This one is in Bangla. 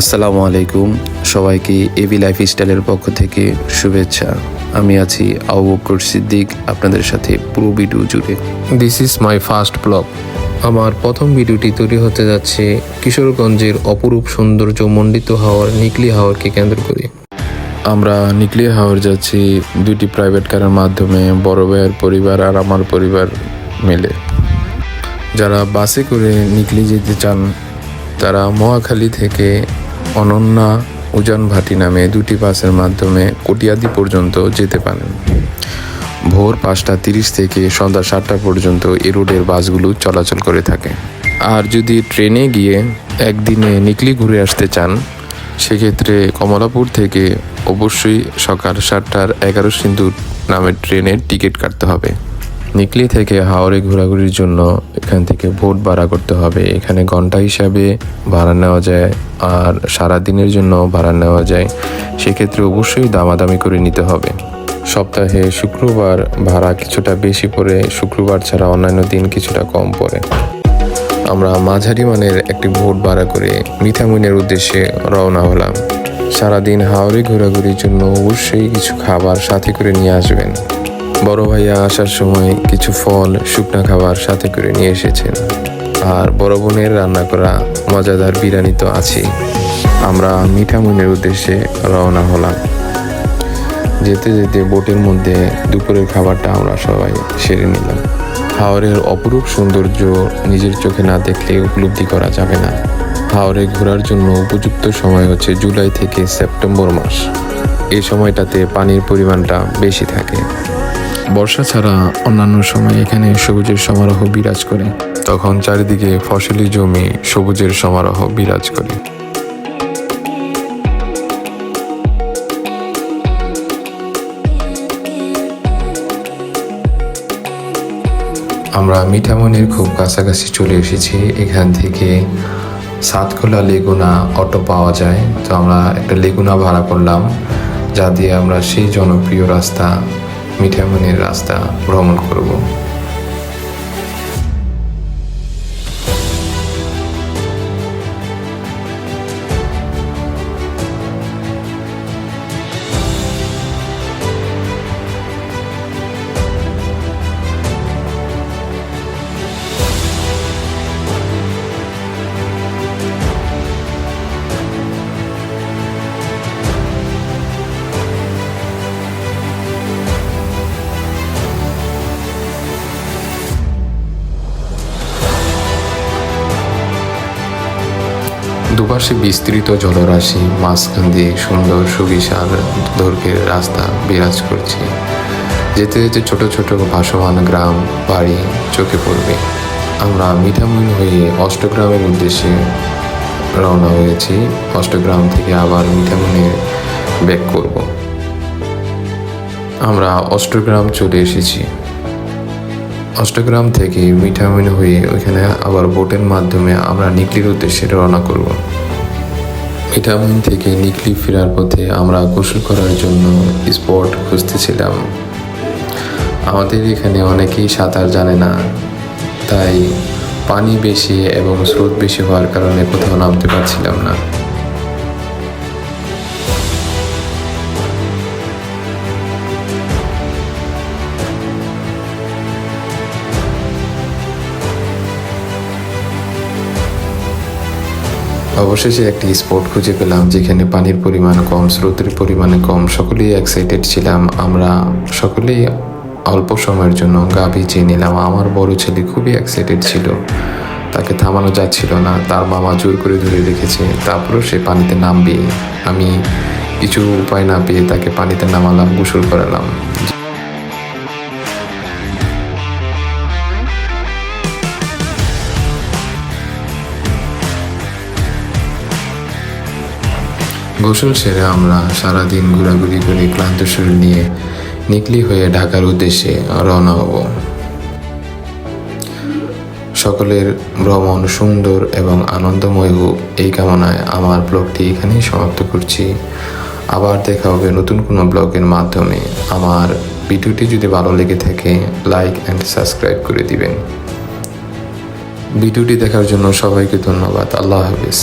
আসসালামু আলাইকুম সবাইকে এবি লাইফ স্টাইলের পক্ষ থেকে শুভেচ্ছা। আমি আছি বকর সিদ্দিক আপনাদের সাথে পুরো ভিডিও জুড়ে। This is my first vlog আমার প্রথম ভিডিওটি তৈরি হতে যাচ্ছে কিশোরগঞ্জের অপরূপ সৌন্দর্য মণ্ডিত হাওয়ার নিকলি হাওয়ারকে কেন্দ্র করে। আমরা নিকলি হাওয়ার যাচ্ছি দুটি প্রাইভেট কারের মাধ্যমে বড় ভাইয়ের পরিবার আর আমার পরিবার মিলে। যারা বাসে করে নিকলি যেতে চান তারা মহাখালী থেকে অনন্যা উজান ভাটি নামে দুটি বাসের মাধ্যমে কটিয়াদি পর্যন্ত যেতে পারেন। ভোর পাঁচটা তিরিশ থেকে সন্ধ্যা সাতটা পর্যন্ত এ রোডের বাসগুলো চলাচল করে থাকে। আর যদি ট্রেনে গিয়ে একদিনে নিকলি ঘুরে আসতে চান, সেক্ষেত্রে কমলাপুর থেকে অবশ্যই সকাল সাতটার এগারো সিন্ধু নামের ট্রেনের টিকিট কাটতে হবে। নিকলি থেকে হাওড়ে ঘোরাঘুরির জন্য এখান থেকে ভোট ভাড়া করতে হবে। এখানে ঘণ্টা হিসাবে ভাড়া নেওয়া যায় আর সারা দিনের জন্য ভাড়া নেওয়া যায়। সেক্ষেত্রে অবশ্যই দামাদামি করে নিতে হবে। সপ্তাহে শুক্রবার ভাড়া কিছুটা বেশি পড়ে, শুক্রবার ছাড়া অন্যান্য দিন কিছুটা কম পড়ে। আমরা মাঝারি মানের একটি ভোট ভাড়া করে মিঠামুনের উদ্দেশ্যে রওনা হলাম। সারাদিন হাওড়ে ঘোরাঘুরির জন্য অবশ্যই কিছু খাবার সাথে করে নিয়ে আসবেন। বড় ভাইয়া আসার সময় কিছু ফল, শুকনা খাবার সাথে করে নিয়ে এসেছেন। আর বড় বোনের রান্না করা মজাদার বিরিয়ানি তো আছেই। আমরা মিঠামুনের উদ্দেশ্যে রওনা হলাম। যেতে যেতে বোটের মধ্যে দুপুরের খাবারটা আমরা সবাই সেরে নিলাম। হাওরের অপরূপ সৌন্দর্য নিজের চোখে না দেখলে উপলব্ধি করা যাবে না। হাওরে ঘোরার জন্য উপযুক্ত সময় হচ্ছে জুলাই থেকে সেপ্টেম্বর মাস। এই সময়টাতে পানির পরিমাণটা বেশি থাকে। বর্ষা ছাড়া অন্যান্য সময় এখানে সবুজের সমারোহ বিরাজ করে। তখন চারিদিকে ফসলি জমি সবুজের সমারোহ বিরাজ করে। আমরা মিঠামনির খুব কাছাকাছি চলে এসেছি। এখান থেকে সাতখোলা লেগুনা অটো পাওয়া যায়। তো আমরা একটা লেগুনা ভাড়া করলাম। যা দিয়ে আমরা সেই জনপ্রিয় রাস্তা মিঠামনির রাস্তা ভ্রমণ করব। দুপাশে বিস্তৃত জলরাশি, মাঝখান দিয়ে সুন্দর সুবিশাল দৈর্ঘ্যের রাস্তা বিরাজ করছে। যেতে যেতে ছোট ছোট ভাসমান গ্রাম বাড়ি চোখে পড়বে। আমরা মিঠামইন হয়ে অষ্টগ্রামের উদ্দেশ্যে রওনা হয়েছি। অষ্টগ্রাম থেকে আবার মিঠামইনের ব্যাক করব। আমরা অষ্টগ্রাম চলে এসেছি। অষ্টগ্রাম থেকে মিঠামিন হয়ে ওইখানে আবার বোটের মাধ্যমে আমরা নিকলির উদ্দেশ্যে রওনা করব। মিঠামিন থেকে নিকলি ফেরার পথে আমরা গোসল করার জন্য স্পট খুঁজতেছিলাম। আমাদের এখানে অনেকেই সাঁতার জানে না, তাই পানি বেশি এবং স্রোত বেশি হওয়ার কারণে কোথাও নামতে পারছিলাম না। অবশেষে একটি স্পট খুঁজে পেলাম যেখানে পানির পরিমাণ কম, স্রোতের পরিমাণে কম। সকলেই এক্সাইটেড ছিলাম। আমরা সকলেই অল্প সময়ের জন্য গাভি চেয়ে নিলাম। আমার বড় ছেলে খুবই এক্সাইটেড ছিল। তাকে থামানো যাচ্ছিল না। তার মামা জোর করে ধরে রেখেছে। তারপরেও সে পানিতে নামবে। আমি কিছু উপায় না পেয়ে তাকে পানিতে নামালাম, গোসল করালাম। গোসল সেরে আমরা সারাদিন ঘোরাঘুরি করে ক্লান্ত শরীর নিয়ে নিকলি হয়ে ঢাকার উদ্দেশ্যে রওনা হব। সকলের ভ্রমণ সুন্দর এবং আনন্দময় হোক, এই কামনায় আমার ব্লগটি এখানেই সমাপ্ত করছি। আবার দেখা হবে নতুন কোনো ব্লগের মাধ্যমে। আমার ভিডিওটি যদি ভালো লেগে থাকে, লাইক অ্যান্ড সাবস্ক্রাইব করে দিবেন। ভিডিওটি দেখার জন্য সবাইকে ধন্যবাদ। আল্লাহ হাফিজ।